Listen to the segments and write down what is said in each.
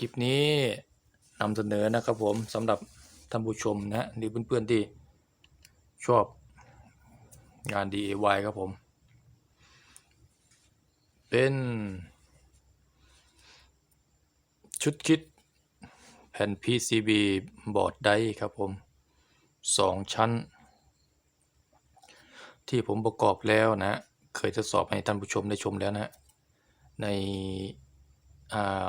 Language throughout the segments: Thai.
คลิปนี้นำเสนอนะครับผมสำหรับท่านผู้ชมนะหรือเพื่อนๆที่ชอบงาน DIY ครับผม เป็นชุดคิดแผ่น PCB บอร์ดไดครับผมสองชั้น ที่ผมประกอบแล้วนะ เคยทดสอบให้ท่านผู้ชมได้ชมแล้วนะ ใน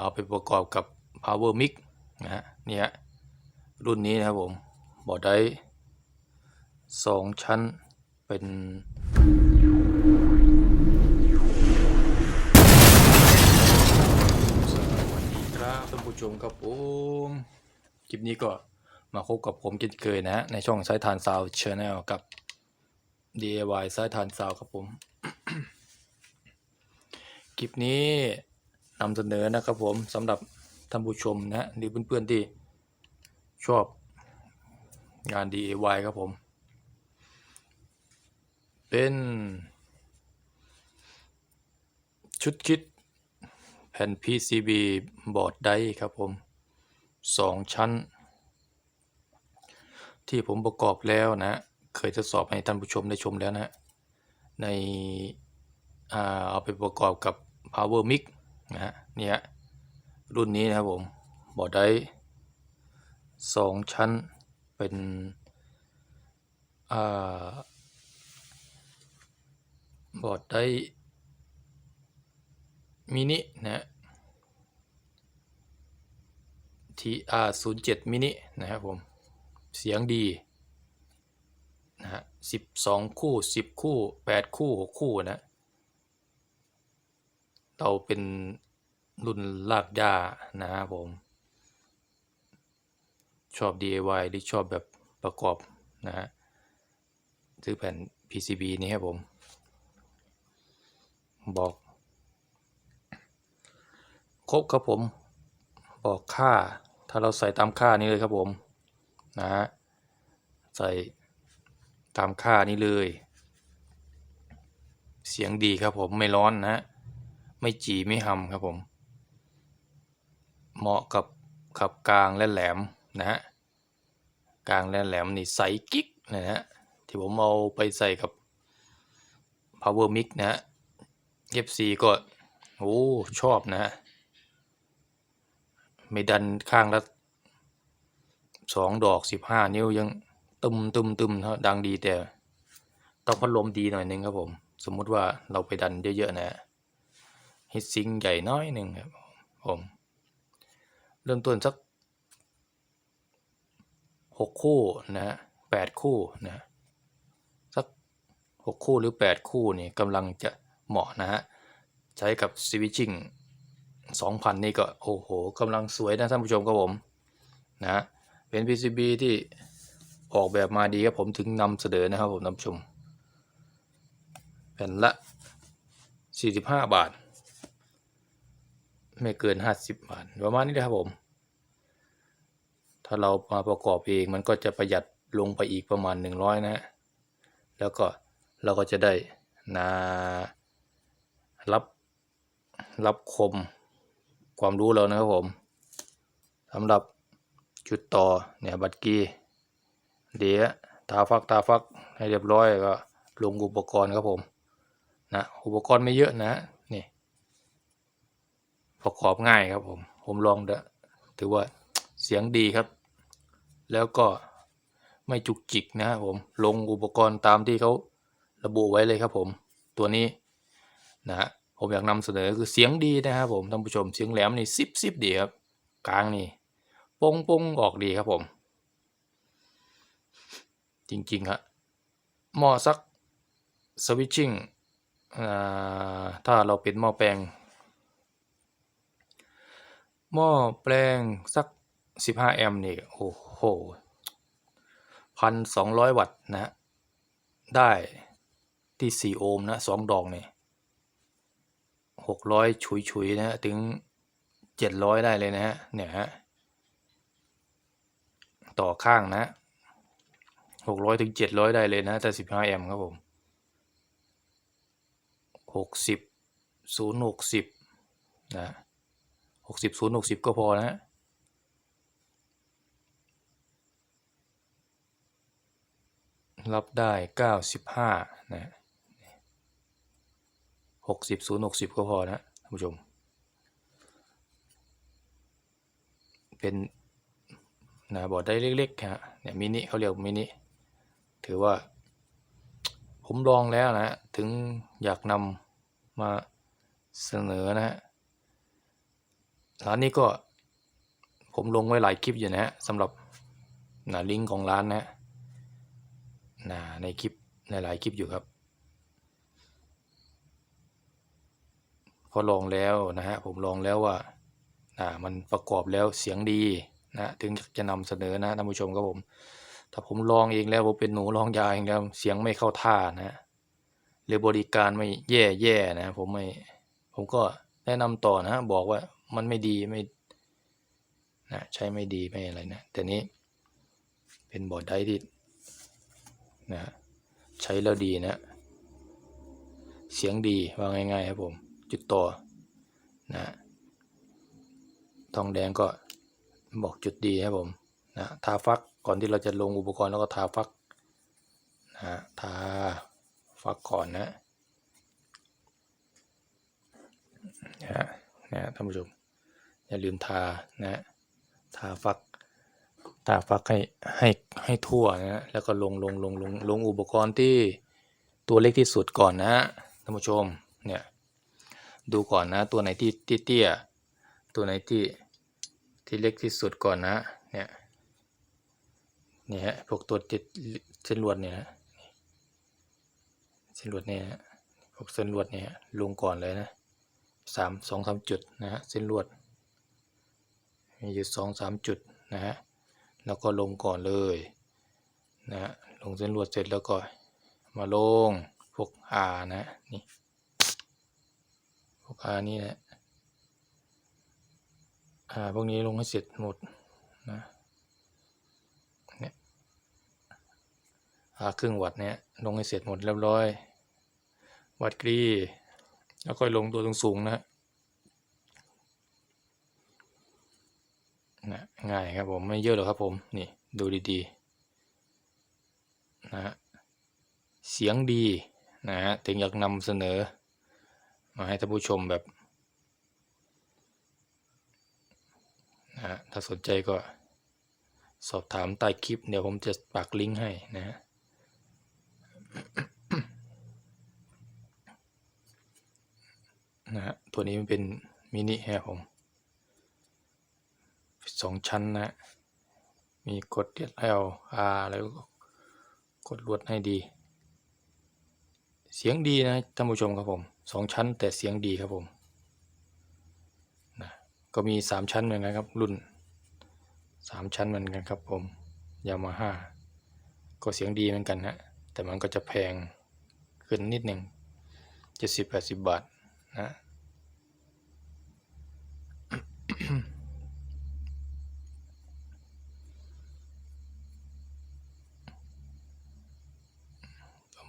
เอาไปประกอบกับ power mic นะฮะเนี่ยรุ่นนี้นะครับผมบอร์ดได้สองชั้นเป็นสวัสดีครับท่านผู้ชมครับผมคลิปนี้ก็มาพบกับผมเช่นเคยนะฮะ ในช่องสายทานซาวชาแนลกับ DIY สายทานซาวครับผม คลิปนี้นำเสนอนะครับผมสำหรับ ท่านผู้ชมนะหรือเพื่อนๆที่ชอบงาน DIY ครับผม เป็นชุดคิดแผ่น PCB บอร์ดไดครับผมสองชั้น ที่ผมประกอบแล้วนะ เคยทดสอบให้ท่านผู้ชมได้ชมแล้วนะ ในอเอาไปประกอบกับ power mic นะฮะเนี่ย รุ่นนี้นะครับผมบอดได้สองชั้นเป็นอบอดได้มินินะฮะ TR 0 7 มินินะครับผม เสียงดีนะฮะสิบสองคู่สิบคู่แปดคู่หกคู่นะเราเป็น รุ่นลากย่านะครับผม ชอบ DIY หรือชอบแบบประกอบนะฮะซื้อแผ่น PCB นี้ครับผม บอก ครบครับผม บอกค่า ถ้าเราใส่ตามค่านี้เลยครับผม นะฮะ ใส่ตามค่านี้เลย เสียงดีครับผมไม่ร้อนนะไม่จีไม่หำครับผม เหมาะกับขับกลางและแหลมนะฮะกลางและแหลมนี่ใสกิ๊กนะฮะที่ผมเอาไปใส่กับ power mic นะฮะ FC ก็โอ้ชอบนะฮะไม่ดันข้างละสองดอกสิบห้านิ้วยังตึมตึมตึมดังดีแต่ต้องพัดลมดีหน่อยนึงครับผม สมมุติว่าเราไปดันเยอะๆนะฮะฮิตซิงใหญ่น้อยหนึ่งครับผม ริ่มต้นสักหกคู่นะฮะแปดคู่นะฮะสักหกคู่หรือแปดคู่นี่กำลังจะเหมาะนะฮะใช้กับสวิตชิ่งสองพันนี่ก็โอ้โหกำลังสวยนะท่านผู้ชมครับผมนะฮะเป็น PCB ที่ออกแบบมาดีครับผมถึงนำเสนอนะครับผมท่านผู้ชมแผ่นละ 45 บาท ไม่เกิน50บบาทประมาณนี้นะครับผม ถ้าเรามาประกอบเองมันก็จะประหยัดลงไปอีกประมาณ100นะฮะแล้วก็เราก็จะได้นารับรับคมความรู้เรานะครับผมสำหรับจุดต่อเนี่ยบัตรกีเดี๋ยวทาฟักทาฟักให้เรียบร้อยก็ลงอุปกรณ์ครับผมนะอุปกรณ์ไม่เยอะนะ ประกอบง่ายครับผม ผมลองเดะถือว่าเสียงดีครับ แล้วก็ไม่จุกจิกนะครับผม ลงอุปกรณ์ตามที่เขาระบุไว้เลยครับผม ตัวนี้นะฮะ ผมอยากนำเสนอคือเสียงดีนะครับผม ท่านผู้ชม เสียงแหลมนี่ซิบซิบดีครับ กลางนี่ปงปงออกดีครับผม จริงๆครับหม้อสักสวิตชิ่งถ้าเราเป็นหม้อแปลง หม้อแปลงสัก 15 แอมป์นี่โอ้โหพันสองร้อยวัตต์นะ ได้ที่ 4 โอห์มนะสองดอกนี่หกร้อยฉุยฉุยๆนะถึง700ได้เลยนะฮะเนี่ยฮะต่อข้างนะหกร้อยถึงเจ็ดร้อยได้เลยนะแต่สิบห้าแอมป์ครับผมหกสิบศูนย์หกสิบนะ หกสิบศูนย์หกสิบก็พอนะฮะรับได้เก้าสิบห้านะหกสิบศูนย์หกสิบก็พอนะท่านผู้ชม เป็นนะบอร์ดได้เล็กๆฮะเนี่ยมินิเขาเรียกมินิถือว่า ผมลองแล้วนะถึงอยากนำมาเสนอนะฮะ ร้านนี้ก็ผมลงไว้หลายคลิปอยู่นะฮะสำหรับนะลิงก์ของร้านนะฮนะในคลิปในหลายคลิปอยู่ครับ พอลองแล้วนะฮะผมลองแล้วว่านะมันประกอบแล้วเสียงดีนะถึงจะนำเสนอนะท่านผู้ชมครับผม ถ้าผมลองเองแล้วผมเป็นหนูลองยาเองแล้วเสียงไม่เข้าท่านะหรือบริการไม่แย่แย่นะผมไม่ผมก็แนะนำต่อนะบอกว่า มันไม่ดีไม่นะใช้ไม่ดีไม่อะไรนะแต่นี้เป็นบอร์ดไดที่นะใช้แล้วดีนะ เสียงดีว่าง่ายๆครับผม จุดต่อนะทองแดงก็บอกจุดดีครับผมนะทาฟักก่อนที่เราจะลงอุปกรณ์แล้วก็ทาฟักนะทาฟักก่อนนะนะนะท่านผู้ชม อย่าลืมทานะทาฟักทาฟักให้ให้ให้ทั่วนะแล้วก็ลงลงลงลงลงอุปกรณ์ที่ตัวเล็กที่สุดก่อนนะท่านผู้ชมเนี่ยดูก่อนนะตัวไหนที่ที่เตี้ยตัวไหนที่ที่เล็กที่สุดก่อนนะเนี่ยเนี่ยฮะพวกตัวติดเส้นลวดเนี่ยเส้นลวดเนี่ยนะพวกเส้นลวดเนี่ยลงก่อนเลยนะสามสองสามจุดนะฮะเส้นลวด อยู่สองสามจุดนะฮะแล้วก็ลงก่อนเลยนะฮะลงเส้นลวดเสร็จแล้วก็มาลงพวกอานะนี่พวกอานี่นะอ่าพวกนี้ลงให้เสร็จหมดนะเนี่ยอาครึ่งวัดเนี่ยลงให้เสร็จหมดเรียบร้อย วัดกรีแล้วก็ลงตัวตรงสูงนะฮะ นะง่ายครับผมไม่เยอะหรอกครับผมนี่ดูดีๆนะฮะเสียงดีนะฮะถึงอยากนำเสนอ มาให้ท่านผู้ชมแบบนะฮะถ้าสนใจก็สอบถามใต้คลิป เดี๋ยวผมจะปักลิงก์ให้นะฮะนะฮะตัวนี้มันเป็นมินิครับผม สองชั้นนะ มีกด L R แล้วก็กดลวดให้ดี เสียงดีนะท่านผู้ชมครับผมสองชั้นแต่เสียงดีครับผมนะก็มีสามชั้นเหมือนกันครับรุ่นสามชั้นเหมือนกันครับผมยามาฮ่าก็เสียงดีเหมือนกันนะแต่มันก็จะแพงขึ้นนิดหนึ่งเจ็ดสิบแปดสิบบาทนะ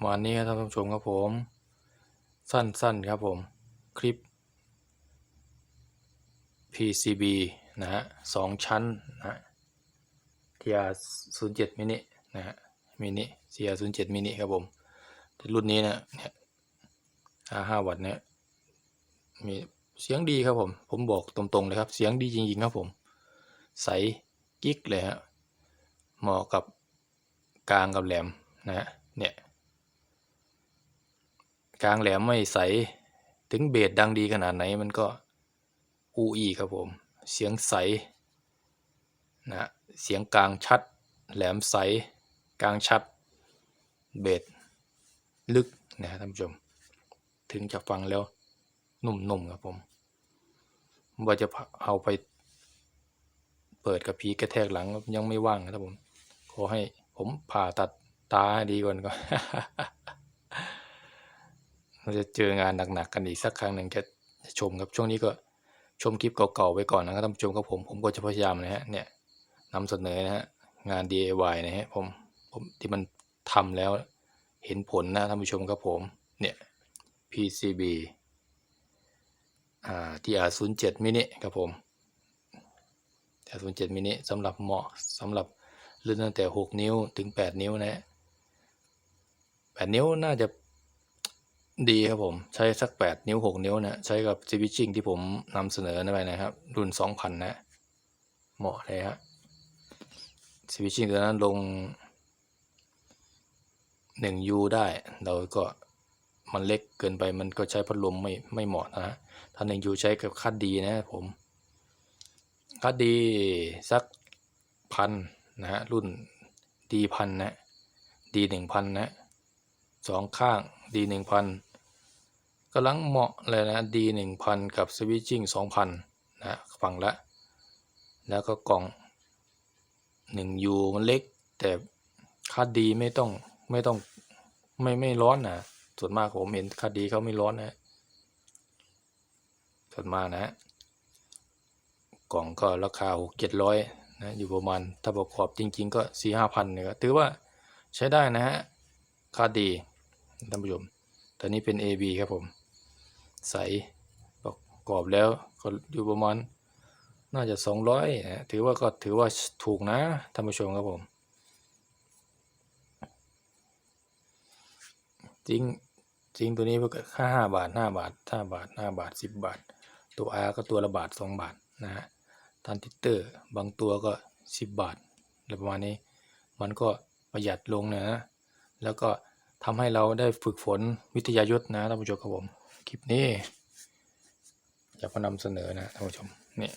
ประมาณนี้ครับท่านผู้ชมครับผม สั้นๆครับผม คลิป PCB นะฮะสองชั้นนะฮะ TR 0 7มินินะฮะมินิ TR 0 7มินิครับผมรุ่นนี้นะเนี่ย5วัตต์เนี่ยมีเสียงดีครับผม ผมบอกตรงๆเลยครับ เสียงดีจริงๆครับผม ใสกิ๊กเลยฮะ เหมาะกับกลางกับแหลมนะฮะ เนี่ย กลางแหลมไม่ใส ถึงเบสดังดีขนาดไหนมันก็อูอีครับผม เสียงใสนะเสียงกลางชัด แหลมใส กลางชัด เบสลึกนะท่านผู้ชม ถึงจะฟังแล้วนุ่มๆครับผมว่าจะเอาไปเปิดกับพีกระแทกหลังยังไม่ว่างครับผม ขอให้ผมผ่าตัดตาให้ดีก่อนก่อน เราจะเจองานหนักๆกันอีกสักครั้งหนึ่งจะชมครับช่วงนี้ก็ชมคลิปเก่าๆไว้ก่อนนะครับท่านผู้ชมครับผมผมก็จะพยายามนะฮะเนี่ยนำเสนอนะฮะงาน DIY นะฮะผมผมที่มันทำแล้วเห็นผลนะท่านผู้ชมครับผมเนี่ย PCB อ่า TR07 มินิครับผม07มินิสำหรับเหมาะสำหรับเรุ่อนตั้งแต่ 6 นิ้วถึง 8 นิ้วนะฮะ8นิ้วน่าจะ ดีครับผม ใช้สัก 8 นิ้ว 6 นิ้วนะ ใช้กับ s w i t c h i n g ที่ผมนำเสนอไปนะครับ รุ่น 2,000 นะ เหมาะเลยฮะ s w i t c h i n g ตัวนั้นลง 1U ได้ เราก็มันเล็กเกินไปมันก็ใช้พัดลมไม่ไม่เหมาะนะฮะ ถ้า 1U ใช้กับคัดดีนะผมคัดดีสักพันนะฮะ รุ่นดีพันนะดีหนึ่งพันนะสองข้าง ดีหนึ่งพันกำลังเหมาะเลยนะดีหนึ่งพันกับสวิตชิ่งสองพันนะฝั่งละ แล้วก็กล่องหนึ่งยูมันเล็ก แต่คัดดีไม่ต้องไม่ต้องไม่ไม่ร้อนนะส่วนมากผมเห็นคัดดีเขาไม่ร้อนนะส่วนมากนะกล่องก็ราคาหกเจ็ดร้อยนะอยู่ประมาณถ้าประกอบจริง ๆ ก็สี่ห้าพันเนี่ยถือว่าใช้ได้นะฮะค่าดี ท่านผู้ชมตอนนี้เป็น AB ครับผม ใสประกอบแล้วก็อยู่ประมาณน่าจะสองร้อยนะถือว่าก็ถือว่าถูกนะท่านผู้ชมครับผม จริงจริงตัวนี้ค่าห้าบาทห้าบาทห้าบาทห้าบาทสิบบาท ตัว R ก็ตัวละบาทสองบาทนะฮะทรานซิเตอร์บางตัวก็สิบบาทอะไรประมาณนี้ มันก็ประหยัดลงนะ แล้วก็ ทำให้เราได้ฝึกฝนวิทยายุทธนะท่านผู้ชมครับผมคลิปนี้อยากมานำเสนอนะท่านผู้ชมนี่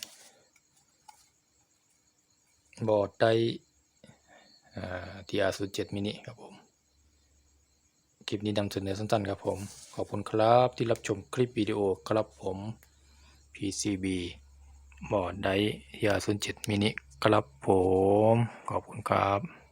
บอร์ดไดทีอาร์ศูนย์เจ็ดมินิครับผม คลิปนี้นำเสนอสั้นๆครับผม ขอบคุณครับที่รับชมคลิปวิดีโอครับผม PCB บอร์ดไดยา07มินิครับผม ขอบคุณครับ